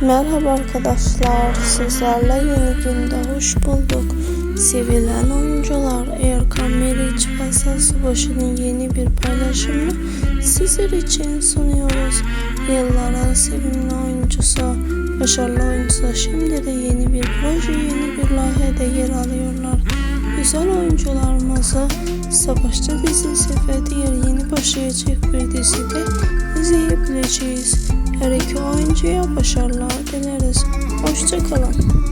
Merhaba arkadaşlar, sizlerle yeni günde hoş bulduk. Sevilen oyuncular Erkan Meriç ve Sazbaşı'nın yeni bir paylaşımını sizler için sunuyoruz. Yılların sevimli oyuncusu, başarılı oyuncusu şimdi de yeni bir proje, yeni bir layihede yer alıyorlar. Güzel oyuncularımızı Savaşçı dizisi ve diğer yeni başlayacak bir dizide izleyebileceğiz. Her iki oyuncuya başarılar dileriz. Hoşçakalın.